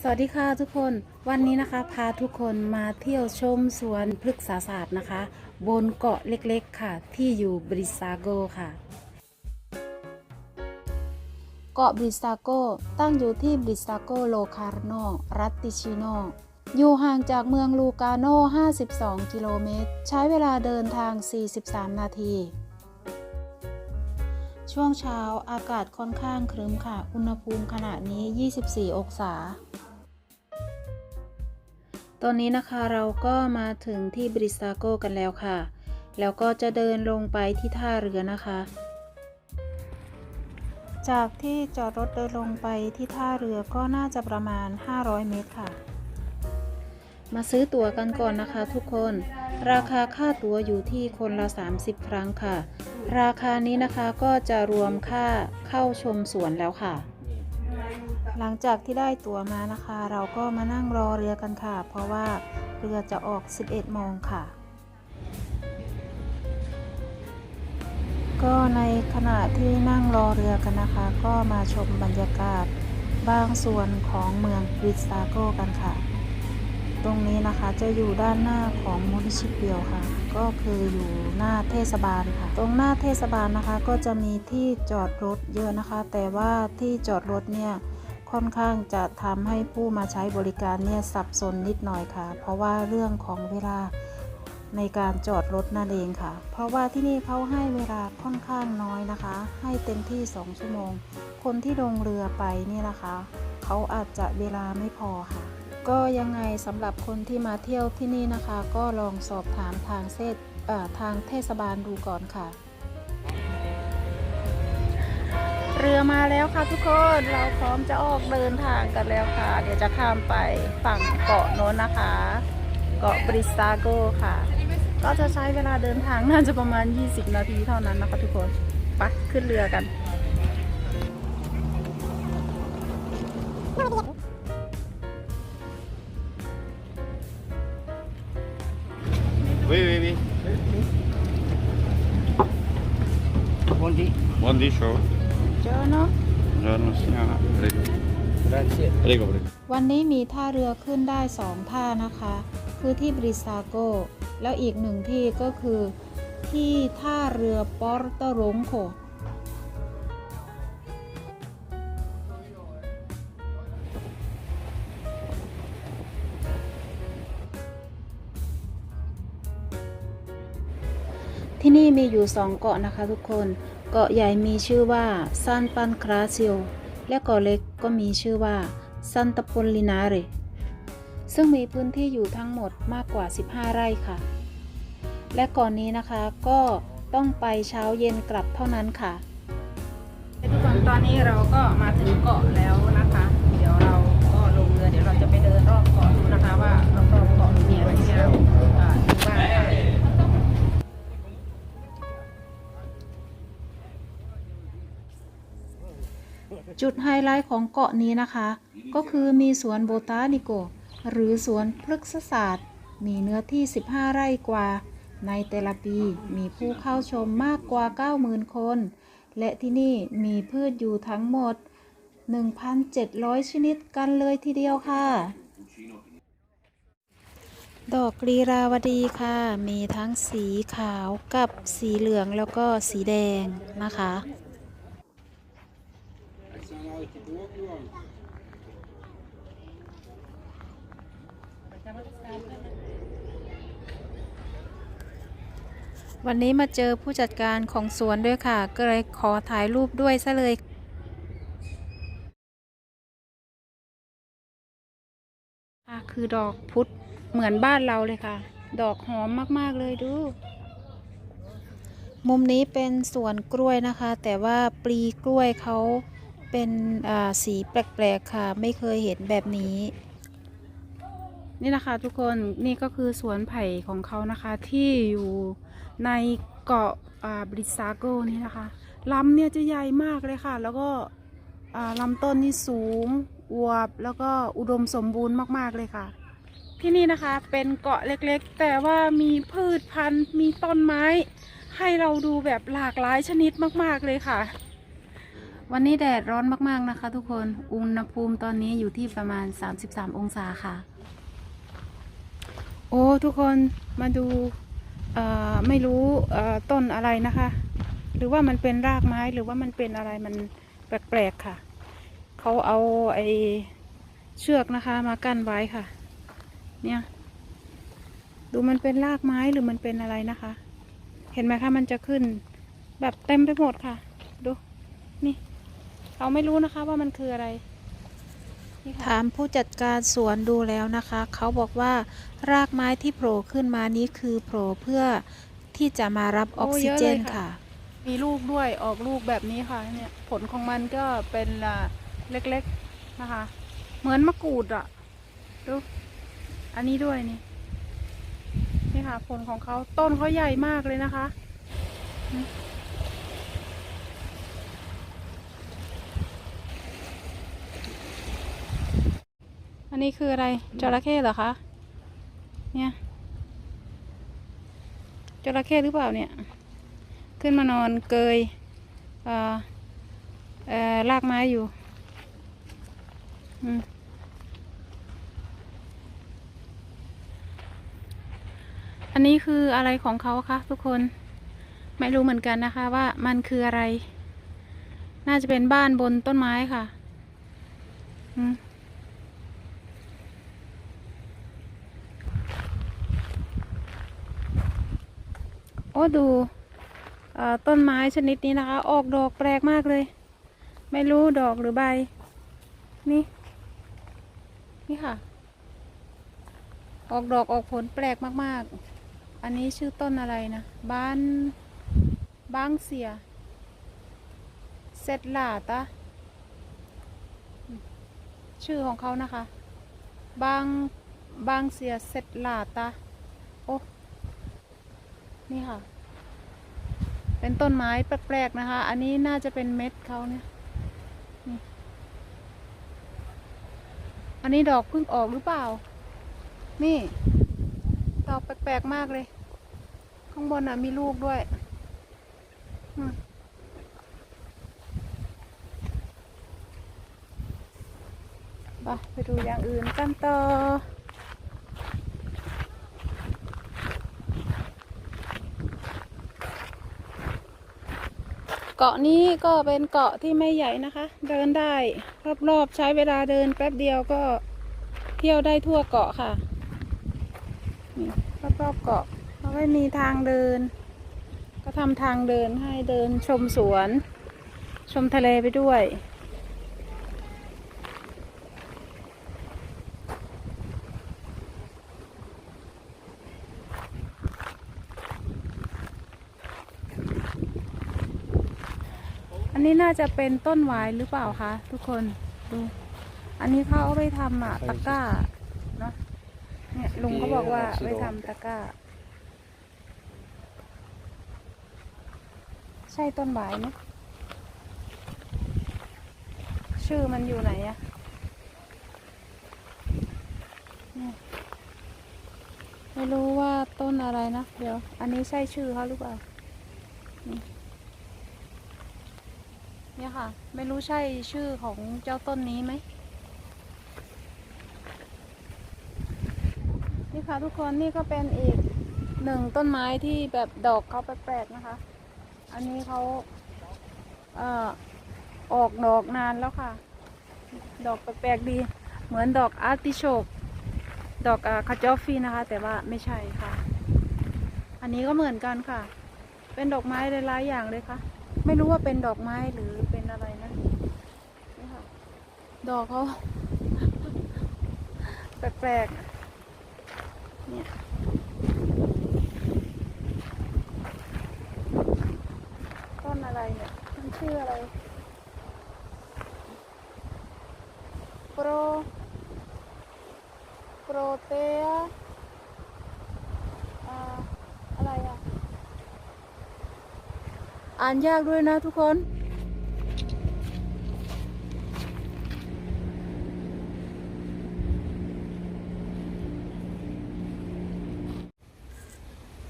สวัสดีค่ะทุกคนวันนี้นะคะ พาทุกคนมาเที่ยวชมสวนพฤกษาศาสตร์นะคะ บนเกาะเล็กๆค่ะ ที่อยู่บริซาโกค่ะ เกาะบริซาโกตั้งอยู่ที่บริซาโกโลคาร์โนรัตติชิโนอยู่ห่างจากเมืองลูกาโน 52 กิโลเมตร ใช้เวลาเดินทาง 43 นาที ช่วงเช้าอากาศค่อนข้างครึ้มค่ะ อุณหภูมิขณะนี้ 24 องศา อนนี้นะคะเราก็มาถึงที่บริสตาโกกันแล้วค่ะ แล้วก็จะเดินลงไปที่ท่าเรือนะคะ จากที่จอดรถเดินลงไปที่ท่าเรือก็น่าจะประมาณ 500 เมตรค่ะ มาซื้อตั๋วกันก่อนนะคะทุกคน ราคาค่าตั๋วอยู่ที่คนละ 30 ครั้งค่ะ ราคานี้นะคะก็จะรวมค่าเข้าชมสวนแล้วค่ะ หลังจากที่ได้ตั๋วมานะคะ เราก็มานั่งรอเรือกันค่ะ เพราะว่าเรือจะออก 11โมงค่ะ ก็ในขณะที่นั่งรอเรือกันนะคะ ก็มาชมบรรยากาศบางส่วนของเมืองบริสตาโกกันค่ะ ตรงนี้นะคะจะอยู่ด้านหน้าของมูนิชิเปียวค่ะ ก็คืออยู่หน้าเทศบาลค่ะ ตรงหน้าเทศบาลนะคะก็จะมีที่จอดรถเยอะนะคะ แต่ว่าที่จอดรถเนี่ย ค่อนข้างจะทำให้ผู้มาใช้บริการเนี่ยสับสนนิดหน่อยค่ะ เพราะว่าเรื่องของเวลาในการจอดรถนั่นเองค่ะ เพราะว่าที่นี่เขาให้เวลาค่อนข้างน้อยนะคะ ให้เต็มที่ 2 ชั่วโมง คนที่ลงเรือไปนี่นะคะ เขาอาจจะเวลาไม่พอค่ะ ก็ยังไงสำหรับคนที่มาเที่ยวที่นี่นะคะ ก็ลองสอบถามทางเทศทางเทศบาลดูก่อนค่ะ รือมาแล้วค่ะทุกคน เราพร้อมจะออกเดินทางกันแล้วค่ะ เดี๋ยวจะข้ามไปฝั่งเกาะโน้นนะคะ เกาะบริสตาโกค่ะ ก็จะใช้เวลาเดินทางน่าจะประมาณ 20 นาทีเท่านั้นนะคะทุกคนไปขึ้นเรือกัน Oui, oui, oui. Buondì. Buon show. เจ อเนาะ Buongiorno signora. Prego. Grazie. Prego, prego. วันนี้มีท่าเรือขึ้นได้สองท่านะคะ คือที่บริซาโก แล้วอีกหนึ่งที่ก็คือที่ท่าเรือปอร์ตโรงโคที่นี่มีอยู่สองเกาะนะคะทุกคน เกาะใหญ่มีชื่อว่าซานปันคราซิโอและเกาะเล็กก็มีชื่อว่าซันตาปนลินาเรซึ่งมีพื้นที่อยู่ทั้งหมดมากกว่า 15 ไร่ค่ะ และก่อนนี้นะคะก็ต้องไปเช้าเย็นกลับเท่านั้นค่ะทุกคนตอนนี้เราก็มาถึง จุดไฮไลท์ของเกาะนี้นะคะ ก็คือมีสวนโบตานิโก หรือสวนพฤกษศาสตร์ มีเนื้อที่ 15 ไร่กว่า ในแต่ละปีมีผู้เข้าชมมากกว่า 90,000 คน และที่นี่มีพืชอยู่ทั้งหมด 1,700 ชนิดกันเลยทีเดียวค่ะ ดอกกรีราวดีค่ะ มีทั้งสีขาวกับสีเหลืองแล้วก็สีแดงนะคะ วันนี้มาเจอผู้จัดการของสวนด้วยค่ะ ก็เลยขอถ่ายรูปด้วยซะเลยค่ะคือดอกพุธเหมือนบ้านเราเลยค่ะ ดอกหอมมาก ๆ เลยดู มุมนี้เป็นสวนกล้วยนะคะ แต่ว่าปลีกล้วยเขา เป็นสีแปลกๆค่ะ ไม่เคยเห็นแบบนี้ นี่นะคะทุกคนนี่ก็คือสวนไผ่ของเขานะคะที่อยู่ในเกาะบริซาโกนี่นะคะลำเนี่ยจะใหญ่มากเลยค่ะ แล้วก็ลำต้นนี่สูงอวบแล้วก็อุดมสมบูรณ์มากๆเลยค่ะ ที่นี่นะคะเป็นเกาะเล็กๆ แต่ว่ามีพืชพันธุ์มีต้นไม้ ให้เราดูแบบหลากหลายชนิดมากๆเลยค่ะ วันนี้แดดร้อนมากๆนะคะ ทุกคน อุณหภูมิตอนนี้อยู่ที่ประมาณ 33 องศาค่ะ โอ้ ทุกคนมาดูไม่รู้ต้นอะไรนะคะ หรือว่ามันเป็นรากไม้หรือว่ามันเป็นอะไรมันแปลกๆค่ะ เขาเอาไอเชือกนะคะ มากั้นไว้ค่ะ เนี่ย ดูมันเป็นรากไม้หรือมันเป็นอะไรนะคะ เห็นไหมคะมันจะขึ้นแบบเต็มไปหมดค่ะ ดู นี่ เราไม่รู้นะคะว่ามันคืออะไรนี่ค่ะถามผู้จัดการสวนดูแล้วนะคะ เขาบอกว่ารากไม้ที่โผล่ขึ้นมานี้คือโผล่เพื่อที่จะมารับออกซิเจนค่ะ มีลูกด้วยออกลูกแบบนี้ค่ะเนี่ยผลของมันก็เป็นอ่าเล็กๆนะคะ เหมือนมะกรูดอะดูอันนี้ด้วยนี่นี่ค่ะผลของเขาต้นเขาใหญ่มากเลยนะคะ อันนี้คืออะไรจระเข้เหรอคะ เนี่ยจระเข้หรือเปล่าเนี่ย ขึ้นมานอนเกยเอ่อเอ่อลากไม้อยู่อันนี้คืออะไรของเขาคะทุกคน ไม่รู้เหมือนกันนะคะว่ามันคืออะไร น่าจะเป็นบ้านบนต้นไม้ค่ะ อืม โอ้ดูต้นไม้ชนิดนี้นะคะ ออกดอกแปลกมากเลย ไม่รู้ดอกหรือใบ นี่ นี่ค่ะ ออกดอกออกผลแปลกมากๆ อันนี้ชื่อต้นอะไรนะ บ้านบางเสียเซตลาตะชื่อของเขานะคะ บางบางเสียเซตลาตะ นี่ค่ะ เป็นต้นไม้แปลกๆนะคะ อันนี้น่าจะเป็นเม็ดเขาเนี่ยอันนี้ดอกเพิ่งออกหรือเปล่า นี่ ดอกแปลกๆมากเลย ข้างบนอะมีลูกด้วยไปไปดูอย่างอื่นกันต่อ เกาะนี้ก็เป็นเกาะที่ไม่ใหญ่นะคะ เดินได้รอบๆใช้เวลาเดินแป๊บเดียวก็เที่ยวได้ทั่วเกาะค่ะนี่รอบๆเกาะเขาไม่มีทางเดิน ก็ทำทางเดินให้เดินชมสวน ชมทะเลไปด้วย นี้น่าจะเป็นต้นหวายหรือเปล่าคะทุกคนดู อันนี้เขาเอาไปทำอะตะกร้าเนาะเนี่ยลุงเขาบอกว่าไปทำตะกร้า ใช่ต้นหวายไหมชื่อมันอยู่ไหนอะไม่รู้ว่าต้นอะไรนะ เดี๋ยว อันนี้ใช่ชื่อเขาหรือเปล่า เนี่ยค่ะ ไม่รู้ใช่ชื่อของเจ้าต้นนี้ไหม นี่ค่ะทุกคนนี่ก็เป็นอีกหนึ่งต้นไม้ที่แบบดอกเขาแปลกๆนะคะ อันนี้เขาเอ่อออกดอกนานแล้วค่ะ ดอกแปลกๆดี เหมือนดอกอาร์ติโชก ดอกคาจอฟฟี่นะคะ แต่ว่าไม่ใช่ค่ะ อันนี้ก็เหมือนกันค่ะ เป็นดอกไม้หลายๆอย่างเลยค่ะ ไม่รู้ว่าเป็นดอกไม้หรือเป็นอะไรนะนี่ค่ะ ดอกเขาแปลกๆ เนี่ยต้นอะไรเนี่ยมันชื่ออะไร โปร โปรเตออ่าอะไรอะ อ่านยากด้วยนะทุกคน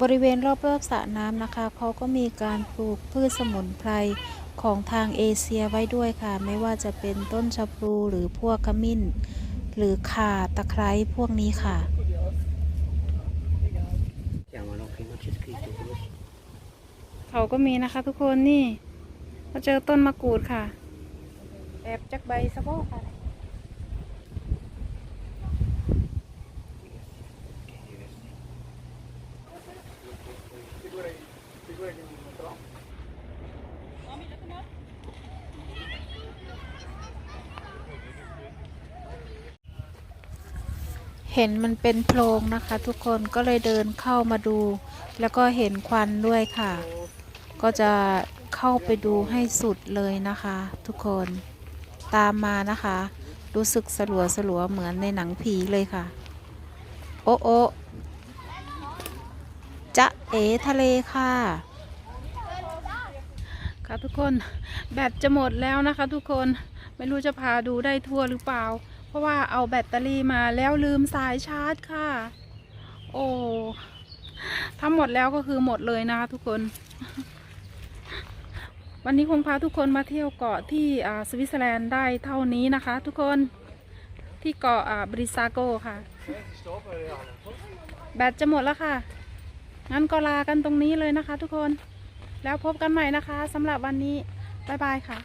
บริเวณรอบๆสระน้ำนะคะ เขาก็มีการปลูกพืชสมุนไพรของทางเอเชียไว้ด้วยค่ะ ไม่ว่าจะเป็นต้นชะพลูหรือพวกขมิ้น หรือข่าตะไคร้พวกนี้ค่ะ Chiama no che non c'è scritto quello. เขาก็มีนะคะ ทุกคนนี่มาเจอต้นมะกรูดค่ะแอบจักใบสะโพกค่ะเห็นมันเป็นโพรงนะคะ ทุกคนก็เลยเดินเข้ามาดู แล้วก็เห็นควันด้วยค่ะ ก็จะเข้าไปดูให้สุดเลยนะคะ ทุกคนตามมานะคะ รู้สึกสลัวสลัวเหมือนในหนังผีเลยค่ะ โอะโอะจะเอทะเลค่ะ ค่ะทุกคนแบตจะหมดแล้วนะคะทุกคนไม่รู้จะพาดูได้ทั่วหรือเปล่า เพราะว่าเอาแบตเตอรี่มาแล้วลืมสายชาร์จค่ะ โอ้ถ้าหมดแล้วก็คือหมดเลยนะคะทุกคน วันนี้คงพาทุกคนมาเที่ยวเกาะที่สวิตเซอร์แลนด์ได้เท่านี้นะคะ ทุกคนที่เกาะบริซาโกค่ะ แบตจะหมดแล้วค่ะ งั้นก็ลากันตรงนี้เลยนะคะ ทุกคน แล้วพบกันใหม่นะคะสำหรับวันนี้ บ๊ายบายค่ะ